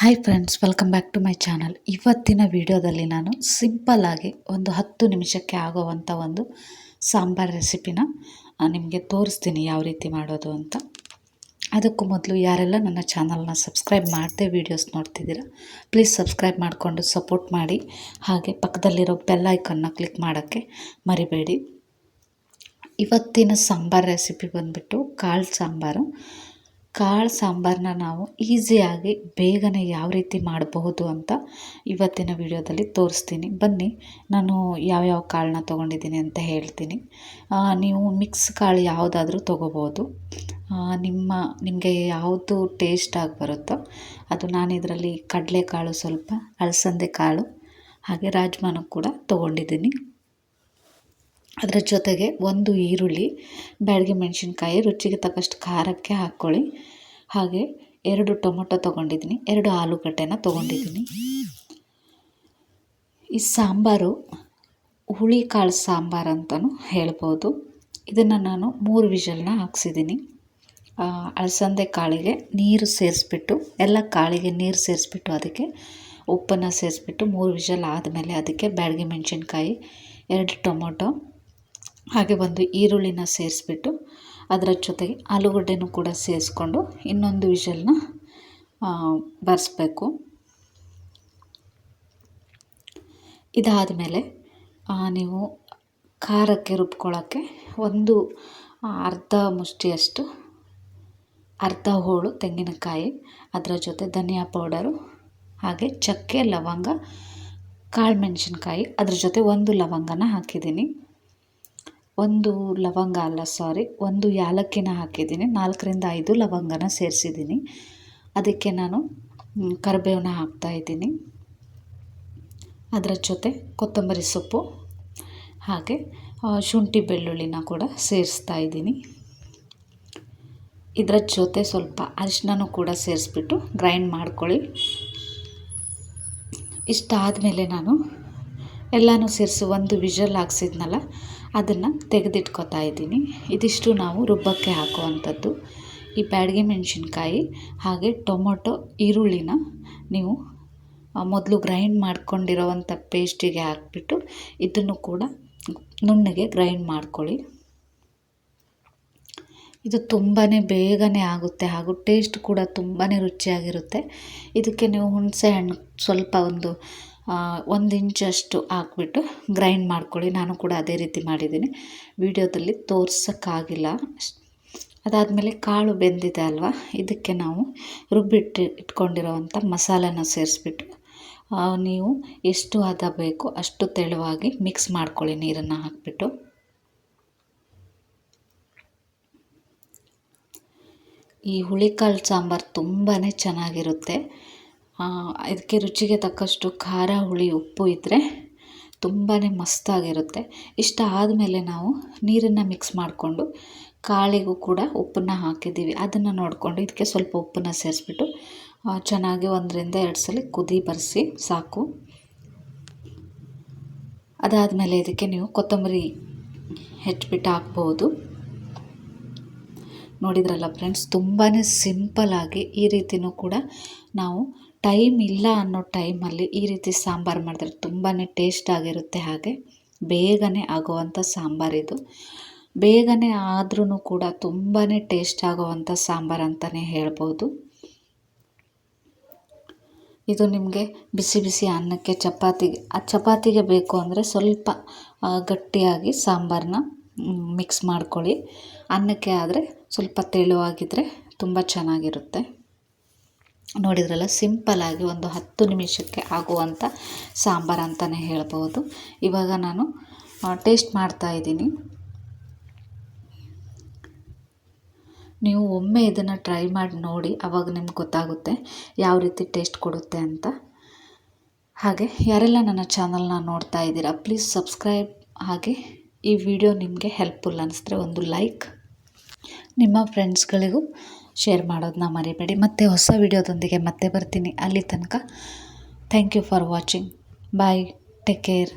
Hi friends welcome back to my channel ಇವತ್ತಿನ ವಿಡಿಯೋದಲ್ಲಿ ನಾನು ಸಿಂಪಲ್ಲಾಗಿ ಒಂದು ಹತ್ತು ನಿಮಿಷಕ್ಕೆ ಆಗೋವಂಥ ಒಂದು ಸಾಂಬಾರ್ ರೆಸಿಪಿನ ನಿಮಗೆ ತೋರಿಸ್ತೀನಿ ಯಾವ ರೀತಿ ಮಾಡೋದು ಅಂತ. ಅದಕ್ಕೂ ಮೊದಲು ಯಾರೆಲ್ಲ ನನ್ನ ಚಾನಲ್ನ ಸಬ್ಸ್ಕ್ರೈಬ್ ಮಾಡದೆ ವೀಡಿಯೋಸ್ ನೋಡ್ತಿದ್ದೀರಾ ಪ್ಲೀಸ್ ಸಬ್ಸ್ಕ್ರೈಬ್ ಮಾಡಿಕೊಂಡು ಸಪೋರ್ಟ್ ಮಾಡಿ. ಹಾಗೆ ಪಕ್ಕದಲ್ಲಿರೋ ಬೆಲ್ ಐಕನ್ನ ಕ್ಲಿಕ್ ಮಾಡೋಕ್ಕೆ ಮರಿಬೇಡಿ. ಇವತ್ತಿನ ಸಾಂಬಾರ್ ರೆಸಿಪಿ ಬಂದುಬಿಟ್ಟು ಕಾಳು ಸಾಂಬಾರು. ಕಾಳು ಸಾಂಬಾರನ್ನ ನಾವು ಈಸಿಯಾಗಿ ಬೇಗನೆ ಯಾವ ರೀತಿ ಮಾಡಬಹುದು ಅಂತ ಇವತ್ತಿನ ವಿಡಿಯೋದಲ್ಲಿ ತೋರಿಸ್ತೀನಿ. ಬನ್ನಿ, ನಾನು ಯಾವ್ಯಾವ ಕಾಳನ್ನ ತೊಗೊಂಡಿದ್ದೀನಿ ಅಂತ ಹೇಳ್ತೀನಿ. ನೀವು ಮಿಕ್ಸ್ ಕಾಳು ಯಾವುದಾದ್ರೂ ತೊಗೋಬೋದು. ನಿಮ್ಮ, ನಿಮಗೆ ಯಾವುದು ಟೇಸ್ಟಾಗಿ ಬರುತ್ತೋ ಅದು ನಾನು ಇದರಲ್ಲಿ ಕಡಲೆಕಾಳು ಸ್ವಲ್ಪ, ಅಲಸಂದೆ ಕಾಳು, ಹಾಗೆ ರಾಜ್ಮಾನು ಕೂಡ ತೊಗೊಂಡಿದ್ದೀನಿ. ಅದರ ಜೊತೆಗೆ ಒಂದು ಈರುಳ್ಳಿ ಬ್ಯಾಡಗಿ ಮೆಣಸಿನ್ಕಾಯಿ, ರುಚಿಗೆ ತಕ್ಕಷ್ಟು ಖಾರಕ್ಕೆ ಹಾಕ್ಕೊಳ್ಳಿ. ಹಾಗೆ ಎರಡು ಟೊಮೊಟೊ ತೊಗೊಂಡಿದ್ದೀನಿ, ಎರಡು ಆಲೂಗಡ್ಡೆನ ತೊಗೊಂಡಿದ್ದೀನಿ. ಈ ಸಾಂಬಾರು ಹುಳಿ ಕಾಳು ಸಾಂಬಾರು ಅಂತಲೂ ಹೇಳ್ಬೋದು. ಇದನ್ನು ನಾನು ಮೂರು ವಿಷಲ್ನ ಹಾಕ್ಸಿದ್ದೀನಿ. ಅಲಸಂದೆ ಕಾಳಿಗೆ ನೀರು ಸೇರಿಸ್ಬಿಟ್ಟು, ಎಲ್ಲ ಕಾಳಿಗೆ ನೀರು ಸೇರಿಸ್ಬಿಟ್ಟು ಅದಕ್ಕೆ ಉಪ್ಪನ್ನು ಸೇರಿಸ್ಬಿಟ್ಟು ಮೂರು ವಿಷಲ್ ಆದಮೇಲೆ ಅದಕ್ಕೆ ಬ್ಯಾಡಗಿ ಮೆಣಸಿನ್ಕಾಯಿ, ಎರಡು ಟೊಮೊಟೊ ಹಾಗೆ ಒಂದು ಈರುಳ್ಳಿನ ಸೇರಿಸ್ಬಿಟ್ಟು ಅದರ ಜೊತೆಗೆ ಆಲೂಗಡ್ಡೆನೂ ಕೂಡ ಸೇರಿಸ್ಕೊಂಡು ಇನ್ನೊಂದು ವಿಷಲ್ನ ಬರೆಸ್ಬೇಕು. ಇದಾದ ಮೇಲೆ ನೀವು ಖಾರಕ್ಕೆ ರುಬ್ಕೊಳ್ಳೋಕ್ಕೆ ಒಂದು ಅರ್ಧ ಮುಷ್ಟಿಯಷ್ಟು ಅರ್ಧ ಹೋಳು ತೆಂಗಿನಕಾಯಿ, ಅದರ ಜೊತೆ ಧನಿಯಾ ಪೌಡರು, ಹಾಗೆ ಚಕ್ಕೆ, ಲವಂಗ, ಕಾಳು ಮೆಣಸಿನ್ಕಾಯಿ, ಅದ್ರ ಜೊತೆ ಒಂದು ಲವಂಗನ ಹಾಕಿದ್ದೀನಿ. ಒಂದು ಲವಂಗ ಅಲ್ಲ ಸಾರಿ ಒಂದು ಯಾಲಕ್ಕಿನ ಹಾಕಿದ್ದೀನಿ. ನಾಲ್ಕರಿಂದ ಐದು ಲವಂಗನ ಸೇರಿಸಿದ್ದೀನಿ. ಅದಕ್ಕೆ ನಾನು ಕರಿಬೇವನ್ನ ಹಾಕ್ತಾಯಿದ್ದೀನಿ ಅದರ ಜೊತೆ ಕೊತ್ತಂಬರಿ ಸೊಪ್ಪು, ಹಾಗೆ ಶುಂಠಿ ಬೆಳ್ಳುಳ್ಳಿನ ಕೂಡ ಸೇರಿಸ್ತಾ ಇದ್ದೀನಿ. ಇದರ ಜೊತೆ ಸ್ವಲ್ಪ ಅರಿಶಿನೂ ಕೂಡ ಸೇರಿಸ್ಬಿಟ್ಟು ಗ್ರೈಂಡ್ ಮಾಡ್ಕೊಳ್ಳಿ. ಇಷ್ಟಾದಮೇಲೆ ನಾನು ಎಲ್ಲನೂ ಸೇರಿಸಿ ಒಂದು ವಿಷಲ್ ಹಾಕ್ಸಿದ್ನಲ್ಲ ಅದನ್ನು ತೆಗೆದಿಟ್ಕೊತಾ ಇದ್ದೀನಿ. ಇದಿಷ್ಟು ನಾವು ರುಬ್ಬಕ್ಕೆ ಹಾಕುವಂಥದ್ದು. ಈ ಬ್ಯಾಡಗಿ ಮೆಣಸಿನ್ಕಾಯಿ ಹಾಗೆ ಟೊಮೊಟೊ, ಈರುಳ್ಳಿನ ನೀವು ಮೊದಲು ಗ್ರೈಂಡ್ ಮಾಡ್ಕೊಂಡಿರೋವಂಥ ಪೇಸ್ಟಿಗೆ ಹಾಕ್ಬಿಟ್ಟು ಇದನ್ನು ಕೂಡ ನುಣ್ಣಗೆ ಗ್ರೈಂಡ್ ಮಾಡ್ಕೊಳ್ಳಿ. ಇದು ತುಂಬಾ ಬೇಗನೆ ಆಗುತ್ತೆ ಹಾಗೂ ಟೇಸ್ಟ್ ಕೂಡ ತುಂಬಾ ರುಚಿಯಾಗಿರುತ್ತೆ. ಇದಕ್ಕೆ ನೀವು ಹುಣಸೆ ಹಣ್ಣು ಸ್ವಲ್ಪ ಒಂದು ಒಂದು ಇಂಚಷ್ಟು ಹಾಕ್ಬಿಟ್ಟು ಗ್ರೈಂಡ್ ಮಾಡ್ಕೊಳ್ಳಿ. ನಾನು ಕೂಡ ಅದೇ ರೀತಿ ಮಾಡಿದ್ದೀನಿ. ವೀಡಿಯೋದಲ್ಲಿ ತೋರ್ಸೋಕ್ಕಾಗಿಲ್ಲ. ಅದಾದಮೇಲೆ ಕಾಳು ಬೆಂದಿದೆ ಅಲ್ವಾ? ಇದಕ್ಕೆ ನಾವು ರುಬ್ಬಿಟ್ಟು ಇಟ್ಕೊಂಡಿರೋವಂಥ ಮಸಾಲೆನ ಸೇರಿಸ್ಬಿಟ್ಟು ನೀವು ಎಷ್ಟು ಹದ ಬೇಕೋ ಅಷ್ಟು ತೆಳುವಾಗಿ ಮಿಕ್ಸ್ ಮಾಡ್ಕೊಳ್ಳಿ ನೀರನ್ನು ಹಾಕಿಬಿಟ್ಟು. ಈ ಹುಳಿಕಾಳು ಸಾಂಬಾರು ತುಂಬಾ ಚೆನ್ನಾಗಿರುತ್ತೆ. ಇದಕ್ಕೆ ರುಚಿಗೆ ತಕ್ಕಷ್ಟು ಖಾರ, ಹುಳಿ, ಉಪ್ಪು ಇದ್ದರೆ ತುಂಬಾ ಮಸ್ತಾಗಿರುತ್ತೆ. ಇಷ್ಟ ಆದಮೇಲೆ ನಾವು ನೀರನ್ನು ಮಿಕ್ಸ್ ಮಾಡಿಕೊಂಡು ಕಾಳಿಗೂ ಕೂಡ ಉಪ್ಪನ್ನು ಹಾಕಿದ್ದೀವಿ. ಅದನ್ನು ನೋಡಿಕೊಂಡು ಇದಕ್ಕೆ ಸ್ವಲ್ಪ ಉಪ್ಪನ್ನು ಸೇರಿಸ್ಬಿಟ್ಟು ಚೆನ್ನಾಗಿ ಒಂದರಿಂದ ಎರಡು ಸಲ ಕುದಿ ಬರೆಸಿ ಸಾಕು. ಅದಾದಮೇಲೆ ಇದಕ್ಕೆ ನೀವು ಕೊತ್ತಂಬರಿ ಹೆಚ್ಚಿಬಿಟ್ಟು ಹಾಕ್ಬೋದು. ನೋಡಿದ್ರಲ್ಲ ಫ್ರೆಂಡ್ಸ್ ತುಂಬಾ ಸಿಂಪಲ್ಲಾಗಿ ಈ ರೀತಿಯೂ ಕೂಡ ನಾವು ಟೈಮ್ ಇಲ್ಲ ಅನ್ನೋ ಟೈಮಲ್ಲಿ ಈ ರೀತಿ ಸಾಂಬಾರು ಮಾಡಿದ್ರೆ ತುಂಬಾ ಟೇಸ್ಟ್ ಆಗಿರುತ್ತೆ ಹಾಗೆ ಬೇಗನೆ ಆಗುವಂಥ ಸಾಂಬಾರಿದು ಬೇಗನೆ ಆದ್ರೂ ಕೂಡ ತುಂಬಾ ಟೇಸ್ಟ್ ಆಗುವಂಥ ಸಾಂಬಾರು ಅಂತಲೇ ಹೇಳ್ಬೋದು. ಇದು ನಿಮಗೆ ಬಿಸಿ ಬಿಸಿ ಅನ್ನಕ್ಕೆ ಚಪಾತಿಗೆ ಆ ಚಪಾತಿಗೆ ಬೇಕು ಅಂದರೆ ಸ್ವಲ್ಪ ಗಟ್ಟಿಯಾಗಿ ಸಾಂಬಾರನ್ನ ಮಿಕ್ಸ್ ಮಾಡ್ಕೊಳ್ಳಿ. ಅನ್ನಕ್ಕೆ ಆದರೆ ಸ್ವಲ್ಪ ತೆಳುವಾಗಿದ್ದರೆ ತುಂಬ ಚೆನ್ನಾಗಿರುತ್ತೆ. ನೋಡಿದ್ರಲ್ಲ ಸಿಂಪಲ್ಲಾಗಿ ಒಂದು ಹತ್ತು ನಿಮಿಷಕ್ಕೆ ಆಗುವಂಥ ಸಾಂಬಾರು ಅಂತಲೇ ಹೇಳ್ಬೋದು. ಇವಾಗ ನಾನು ಟೇಸ್ಟ್ ಮಾಡ್ತಾ ಇದ್ದೀನಿ. ನೀವು ಒಮ್ಮೆ ಇದನ್ನು ಟ್ರೈ ಮಾಡಿ ನೋಡಿ, ಅವಾಗ ನಿಮ್ಗೆ ಗೊತ್ತಾಗುತ್ತೆ ಯಾವ ರೀತಿ ಟೇಸ್ಟ್ ಕೊಡುತ್ತೆ ಅಂತ. ಹಾಗೆ, ಯಾರೆಲ್ಲ ನನ್ನ ಚಾನಲ್ನ ನೋಡ್ತಾ ಇದ್ದೀರಾ, ಪ್ಲೀಸ್ ಸಬ್ಸ್ಕ್ರೈಬ್. ಹಾಗೆ, ಈ ವಿಡಿಯೋ ನಿಮಗೆ ಹೆಲ್ಪ್ಫುಲ್ ಅನ್ನಿಸಿದ್ರೆ ಒಂದು ಲೈಕ್. ನಿಮ್ಮ ಫ್ರೆಂಡ್ಸ್ಗಳಿಗೂ ಶೇರ್ ಮಾಡೋದನ್ನ ಮರಿಬೇಡಿ. ಮತ್ತೆ ಹೊಸ ವಿಡಿಯೋದೊಂದಿಗೆ ಮತ್ತೆ ಬರ್ತೀನಿ. ಅಲ್ಲಿ ತನಕ thank you for watching bye take care